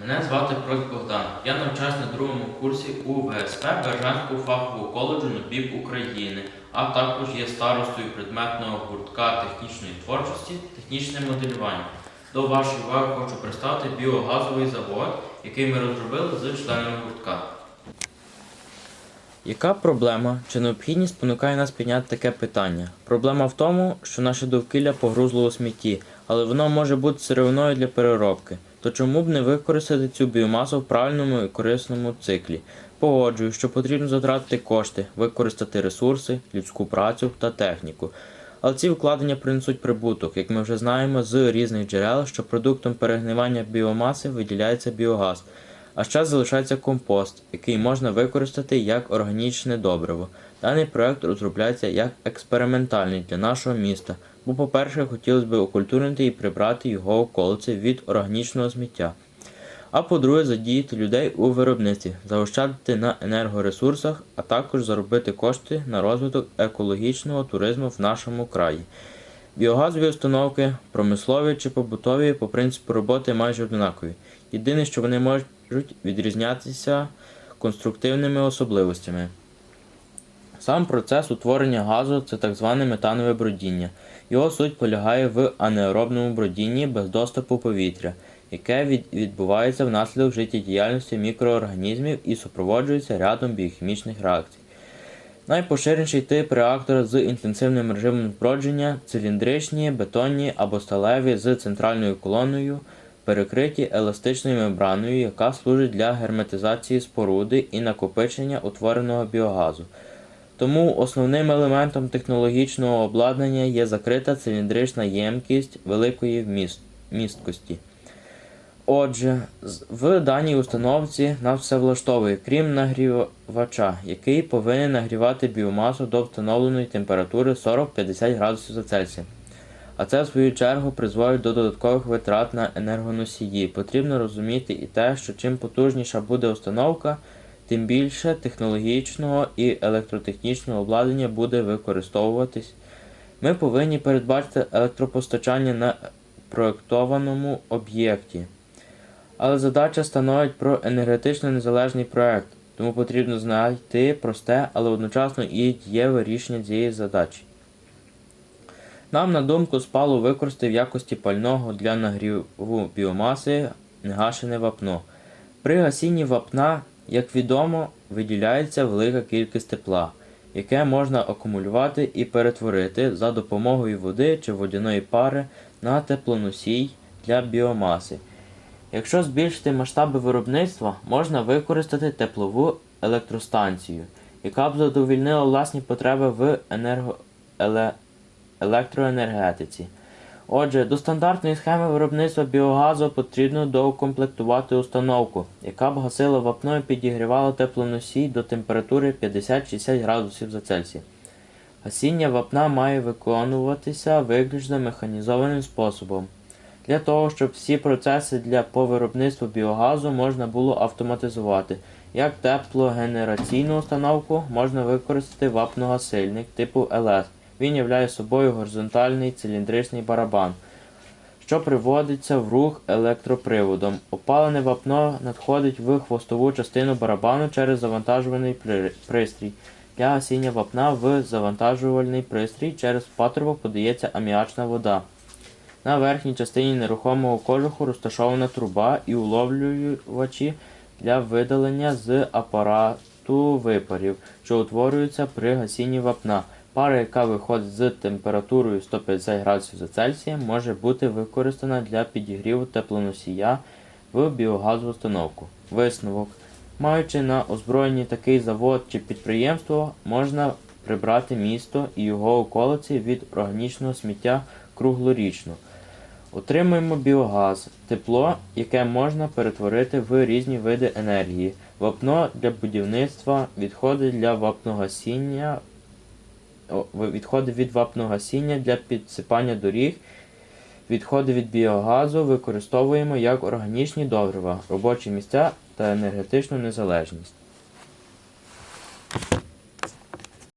Мене звати Прось Богдан. Я навчаюсь на другому курсі у ВСП Бережанського фахового коледжу НУПІП України, а також є старостою предметного гуртка технічної творчості, технічне моделювання. До вашої уваги хочу представити біогазовий завод, який ми розробили з членами гуртка. Яка проблема чи необхідність спонукає нас підняти таке питання? Проблема в тому, що наше довкілля погрузло у смітті, але воно може бути сировиною для переробки. То чому б не використати цю біомасу в правильному і корисному циклі? Погоджую, що потрібно затратити кошти, використати ресурси, людську працю та техніку. Але ці вкладення принесуть прибуток, як ми вже знаємо з різних джерел, що продуктом перегнивання біомаси виділяється біогаз. А ще залишається компост, який можна використати як органічне добриво. Даний проект розробляється як експериментальний для нашого міста, бо, по-перше, хотілося б окультурнити і прибрати його околиці від органічного сміття. А по-друге, задіяти людей у виробництві, заощадити на енергоресурсах, а також заробити кошти на розвиток екологічного туризму в нашому краї. Біогазові установки, промислові чи побутові по принципу роботи майже однакові. Єдине, що вони можуть відрізнятися конструктивними особливостями. Сам процес утворення газу це так зване метанове бродіння. Його суть полягає в анаеробному бродінні без доступу повітря, яке відбувається внаслідок життєдіяльності мікроорганізмів і супроводжується рядом біохімічних реакцій. Найпоширеніший тип реактора з інтенсивним режимом збродження циліндричні, бетонні або сталеві з центральною колоною, перекриті еластичною мембраною, яка служить для герметизації споруди і накопичення утвореного біогазу. Тому основним елементом технологічного обладнання є закрита циліндрична ємкість великої вміст- місткості. Отже, в даній установці нас все влаштовує, крім нагрівача, який повинен нагрівати біомасу до встановленої температури 40-50 градусів за Цельсієм. А це, в свою чергу, призводить до додаткових витрат на енергоносії. Потрібно розуміти і те, що чим потужніша буде установка, тим більше технологічного і електротехнічного обладнання буде використовуватись. Ми повинні передбачити електропостачання на проєктованому об'єкті. Але задача становить про енергетично незалежний проект, тому потрібно знайти просте, але одночасно і дієве рішення цієї задачі. Нам на думку спало використати в якості пального для нагріву біомаси негашене вапно. При гасінні вапна, як відомо, виділяється велика кількість тепла, яке можна акумулювати і перетворити за допомогою води чи водяної пари на теплоносій для біомаси. Якщо збільшити масштаби виробництва, можна використати теплову електростанцію, яка б задовільнила власні потреби в енерго... еле... електроенергетиці. Отже, до стандартної схеми виробництва біогазу потрібно доукомплектувати установку, яка б гасила вапно і підігрівала теплоносій до температури 50-60 градусів за Цельсієм. Гасіння вапна має виконуватися виключно механізованим способом. Для того, щоб всі процеси для по виробництву біогазу можна було автоматизувати. Як теплогенераційну установку можна використати вапногасильник типу ЛС. Він являє собою горизонтальний циліндричний барабан, що приводиться в рух електроприводом. Опалене вапно надходить в хвостову частину барабану через завантажувальний пристрій. Для гасіння вапна в завантажувальний пристрій через патрубок подається аміачна вода. На верхній частині нерухомого кожуху розташована труба і уловлювачі для видалення з апарату випарів, що утворюються при гасінні вапна. Пара, яка виходить з температурою 150 градусів за Цельсієм, може бути використана для підігріву теплоносія в біогазову установку. Висновок. Маючи на озброєнні такий завод чи підприємство, можна прибрати місто і його околиці від органічного сміття круглорічно. Отримуємо біогаз, тепло, яке можна перетворити в різні види енергії, вапно для будівництва, відходи для вапногасіння, відходи від вапногасіння для підсипання доріг, відходи від біогазу використовуємо як органічні добрива, робочі місця та енергетичну незалежність.